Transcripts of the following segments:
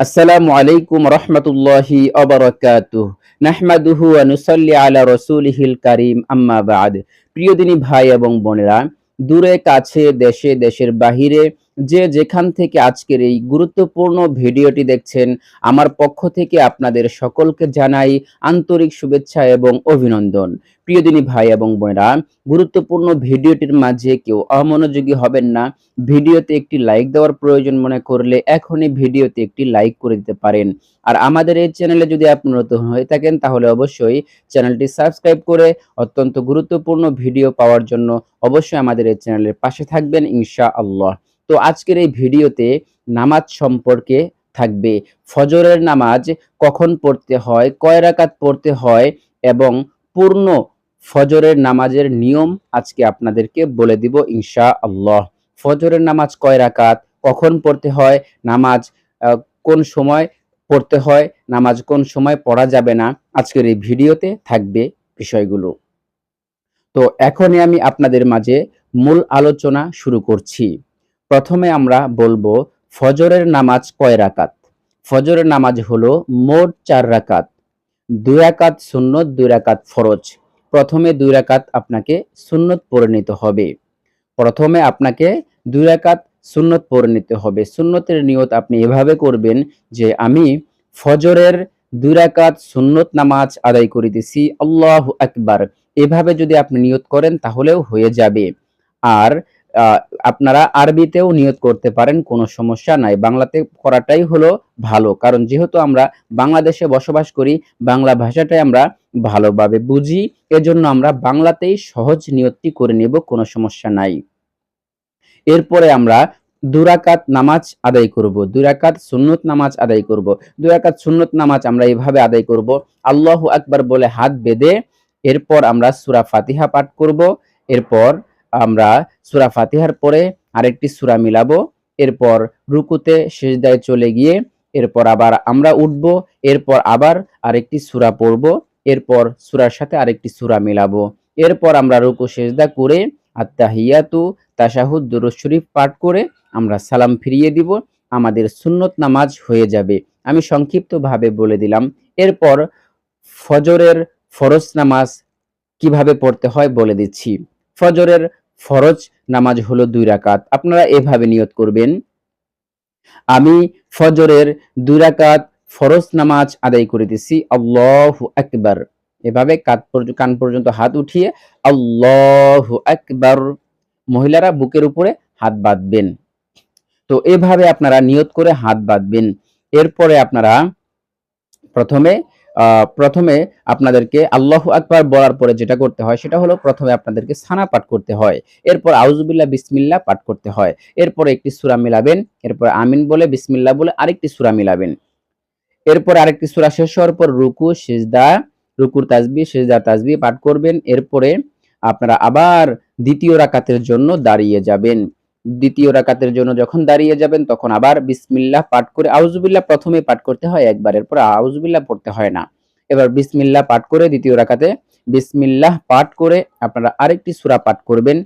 আসসালামু আলাইকুম রহমতুল্লাহি অবরকাতুহ। নাহমাদুহু ওয়া নুসাল্লি আলা রাসূলিহিল কারীম, আম্মা বাদ। প্রিয় দিনী ভাই এবং বোনেরা, দূরে, কাছে, দেশে, দেশের বাহিরে যে যেখান থেকে আজকের এই গুরুত্বপূর্ণ ভিডিওটি দেখছেন, আমার পক্ষ থেকে আপনাদের সকলকে জানাই আন্তরিক শুভেচ্ছা এবং অভিনন্দন। প্রিয়দিনী ভাই এবং বোনেরা, গুরুত্বপূর্ণ ভিডিওটির মাঝে কেউ অমনোযোগী হবেন না। ভিডিওতে একটি লাইক দেওয়ার প্রয়োজন মনে করলে এখনই ভিডিওতে একটি লাইক করে দিতে পারেন। আর আমাদের এই চ্যানেলে যদি আপনি নতুন হয়ে থাকেন, তাহলে অবশ্যই চ্যানেলটি সাবস্ক্রাইব করে অত্যন্ত গুরুত্বপূর্ণ ভিডিও পাওয়ার জন্য অবশ্যই আমাদের এই চ্যানেলের পাশে থাকবেন ইনশা আল্লাহ তো আজকের এই ভিডিওতে নামাজ সম্পর্কে থাকবে। ফজরের নামাজ কখন পড়তে হয়, কয় রাকাত পড়তে হয় এবং পূর্ণ ফজরের নামাজের নিয়ম আজকে আপনাদেরকে বলে দিব ইনশা আল্লাহ ফজরের নামাজ কয় রাকাত, কখন পড়তে হয়, নামাজ কোন সময় পড়তে হয়, নামাজ কোন সময় পড়া যাবে না, আজকের এই ভিডিওতে থাকবে বিষয়গুলো। তো এখনই আমি আপনাদের মাঝে মূল আলোচনা শুরু করছি। প্রথমে আমরা বলব ফজরের নামাজ কয় রাকাত? ফজরের নামাজ হলো মোট চার রাকাত। দুই রাকাত সুন্নত, দুই রাকাত ফরজ। প্রথমে দুই রাকাত আপনাকে সুন্নত পড়ে নিতে হবে। প্রথমে আপনাকে দুই রাকাত সুন্নত পড়ে নিতে হবে। সুন্নতের নিয়ত আপনি এভাবে করবেন যে আমি ফজরের দুই রাকাত সুন্নত নামাজ আদায় করিতেছি আল্লাহ আকবার। এভাবে যদি আপনি নিয়ত করেন তাহলেও হয়ে যাবে। আর আপনারা আরবিতেও নিয়ত করতে পারেন, কোনো সমস্যা নাই। বাংলাতে করাটাই হলো ভালো, কারণ যেহেতু আমরা বাংলাদেশে বসবাস করি, বাংলা ভাষাটাই আমরা ভালোভাবে বুঝি, এজন্য আমরা বাংলাতেই সহজ নিয়তটি করে নেব, কোনো সমস্যা নাই। এরপরে আমরা দুরাকাত নামাজ আদায় করব, দুরাকাত সুন্নত নামাজ আদায় করব। দুরাকাত সুন্নত নামাজ আমরা এইভাবে আদায় করব, আল্লাহ আকবার বলে হাত বেঁধে, এরপর আমরা সুরা ফাতিহা পাঠ করব, এরপর আমরা সূরা ফাতিহার পরে আরেকটি সূরা মিলাবো। এরপর রুকুতে সেজদায় চলে গিয়ে এরপর আবার আমরা উঠব, এরপর আবার আরেকটি সূরা পড়ব, এরপর সুরার সাথে আরেকটি সূরা মিলাবো। এরপর আমরা রুকু সেজদা করে আত্তাহিয়াতু তাশাহুদ দুরূদ শরীফ পাঠ করে আমরা সালাম ফিরিয়ে দিব, আমাদের সুন্নত নামাজ হয়ে যাবে। আমি সংক্ষিপ্তভাবে বলে দিলাম, এরপর ফজরের ফরজ নামাজ কীভাবে পড়তে হয় বলে দিচ্ছি। ফজরের ফরজ, নামাজ হলো দুই রাকাত। আপনারা এভাবে নিয়ত করবেন, আমি ফজরের দুই রাকাত ফরজ নামাজ আদায় করিতেছি, আল্লাহু আকবার। এভাবে কাত কান পর্যন্ত হাত উঠিয়ে আল্লাহু আকবার। মহিলারা বুকের উপরে হাত বাঁধবেন। তো এভাবে আপনারা নিয়ত করে হাত বাঁধবেন। এরপরে আপনারা প্রথমে প্রথমে আপনাদেরকে আল্লাহ আকবার বলার পরে যেটা করতে হয়, সেটা হলো প্রথমে আপনাদেরকে সানা পাঠ করতে হয়। এরপর আউজুবিল্লাহ বিসমিল্লা পাঠ করতে হয়। এরপর একটি সুরা মিলাবেন, এরপর আমিন বলে, বিসমিল্লাহ বলে আরেকটি সুরা মিলাবেন। এরপর আরেকটি সুরা শেষ হওয়ার পর রুকু, সিজদা, রুকুর তাসবিহ সিজদা তাসবিহ পাঠ করবেন। এরপরে আপনারা আবার দ্বিতীয় রাকাতের জন্য দাঁড়িয়ে যাবেন। দ্বিতীয় রাকাতের জন্য যখন দাঁড়িয়ে যাবেন, তখন আবার বিসমিল্লাহ পাঠ করে আউজুবিল্লাহ প্রথমে পাঠ করতে হয় একবার এরপর আউজুবিল্লাহ পড়তে হয় না। এবার বিসমিল্লাহ পাঠ করে দ্বিতীয় রাকাতে, বিসমিল্লাহ পাঠ করে আপনারা আরেকটি সূরা পাঠ করবেন।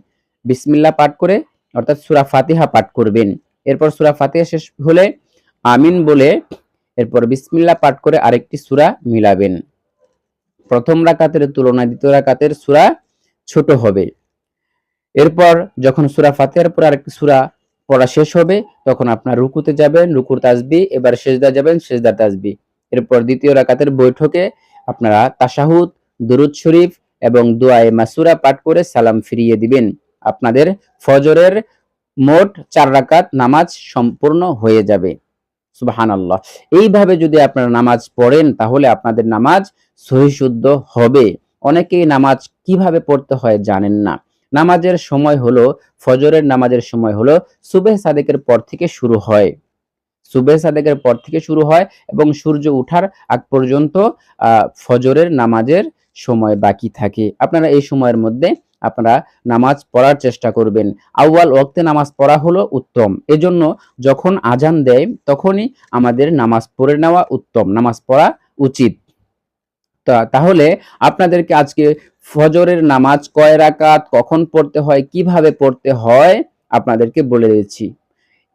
বিসমিল্লাহ পাঠ করে, অর্থাৎ সুরা ফাতিহা পাঠ করবেন। এরপর সুরা ফাতিহা শেষ হলে আমিন বলে এরপর বিসমিল্লাহ পাঠ করে আরেকটি সূরা মিলাবেন। প্রথম রাকাতের তুলনায় দ্বিতীয় রাকাতের সূরা ছোট হবে। এরপর যখন সুরা ফাতেহার পর আরেকটি সুরা পড়া শেষ হবে, তখন আপনার রুকুতে যাবেন, রুকুর তাসবি এবার সেজদা যাবেন সেজদার তাসবি এরপর দ্বিতীয় রাকাতের বৈঠকে আপনারা তাশাহুদ, দুরুদ শরীফ এবং দোয়ায়ে মাসুরা পাঠ করে সালাম ফিরিয়ে দিবেন। আপনাদের ফজরের মোট চার রাকাত নামাজ সম্পূর্ণ হয়ে যাবে। সুবহানাল্লাহ। এইভাবে যদি আপনারা নামাজ পড়েন, তাহলে আপনাদের নামাজ সহিশুদ্ধ হবে। অনেকেই নামাজ কীভাবে পড়তে হয় জানেন না। নামাজের সময় হলো, ফজরের নামাজের সময় হলো, সুবেহ সাদেকের পর থেকে শুরু হয়। সুবেহ সাদেকের পর থেকে শুরু হয় এবং সূর্য ওঠার আগ পর্যন্ত ফজরের নামাজের সময় বাকি থাকে। আপনারা এই সময়ের মধ্যে আপনারা নামাজ পড়ার চেষ্টা করবেন। আউয়াল ওয়াক্তে নামাজ পড়া হলো উত্তম। এজন্য যখন আজান দেয়, তখনই আমাদের নামাজ পড়ে নেওয়া উত্তম। নামাজ পড়া উচিত। তাহলে আপনাদেরকে আজকে ফজরের নামাজ কয় রাকাত, কখন পড়তে হয়, কীভাবে পড়তে হয়, আপনাদেরকে বলে দিচ্ছি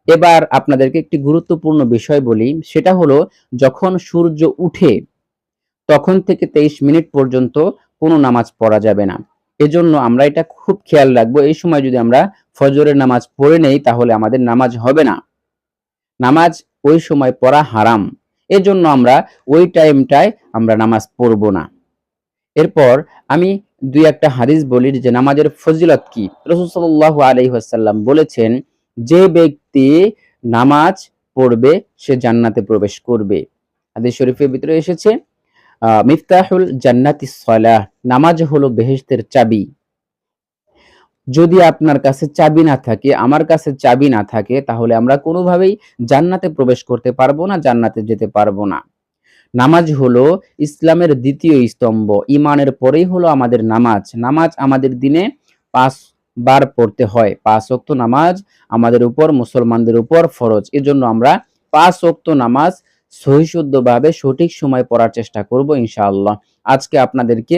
এবার আপনাদেরকে একটি গুরুত্বপূর্ণ বিষয় বলি, সেটা হলো যখন সূর্য উঠে, তখন থেকে তেইশ মিনিট পর্যন্ত কোনো নামাজ পড়া যাবে না। এজন্য আমরা এটা খুব খেয়াল রাখব, এই সময় যদি আমরা ফজরের নামাজ পড়ে নেই, তাহলে আমাদের নামাজ হবে না। নামাজ ওই সময় পড়া হারাম। এজন্য আমরা ওই টাইমটায় আমরা নামাজ পড়ব না। এরপর আমি দুই একটা হাদিস বলি যে নামাজের ফজিলত কি? রসুল সাল্লাহ আলহিহাসাল্লাম বলেছেন, যে ব্যক্তি নামাজ পড়বে, সে জান্নাতে প্রবেশ করবে। হাদিস শরীফের ভিতরে এসেছে মিফতাহুল জান্নাতি সলাহ। নামাজ হলো বেহেশতের চাবি। যদি আপনার কাছে চাবি না থাকে, আমার কাছে চাবি না থাকে, তাহলে আমরা কোনোভাবেই জান্নাতে প্রবেশ করতে পারব না, জান্নাতে যেতে পারব না। নামাজ হলো ইসলামের দ্বিতীয় স্তম্ভ ইমানের পরেই হলো আমাদের নামাজ। নামাজ আমাদের দিনে পাঁচ বার পড়তে হয়। পাঁচ ওয়াক্ত নামাজ আমাদের উপর, মুসলমানদের উপর ফরজ। এজন্য আমরা পাঁচ ওয়াক্ত নামাজ সহিশুদ্ধভাবে সঠিক সময় পড়ার চেষ্টা করব, ইনশাআল্লাহ। আজকে আপনাদেরকে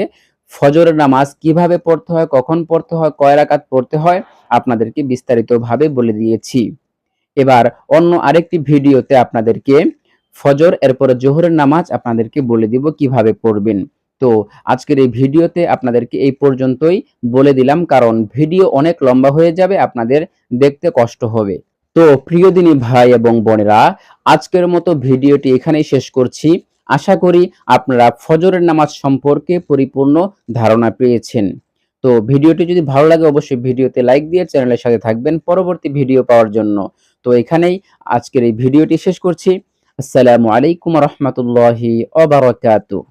ফজরের নামাজ কীভাবে পড়তে হয়, কখন পড়তে হয়, কয় রাকাত পড়তে হয়, আপনাদেরকে বিস্তারিতভাবে বলে দিয়েছি। এবার অন্য আরেকটি ভিডিওতে আপনাদেরকে ফজর, এরপরে জোহরের নামাজ আপনাদেরকে বলে দিব কীভাবে পড়বেন। তো আজকের এই ভিডিওতে আপনাদেরকে এই পর্যন্তই বলে দিলাম, কারণ ভিডিও অনেক লম্বা হয়ে যাবে, আপনাদের দেখতে কষ্ট হবে। তো প্রিয় দিনী ভাই এবং বোনেরা, আজকের মতো ভিডিওটি এখানেই শেষ করছি। আশা করি আপনারা ফজরের নামাজ সম্পর্কে পরিপূর্ণ ধারণা পেয়েছেন। তো ভিডিওটি যদি ভালো লাগে, অবশ্যই ভিডিওতে লাইক দিয়ে চ্যানেলের সাথে থাকবেন পরবর্তী ভিডিও পাওয়ার জন্য। তো এখানেই আজকের এই ভিডিওটি শেষ করছি। আসসালামু আলাইকুম রহমতুল্লাহি অবরাকাতুহ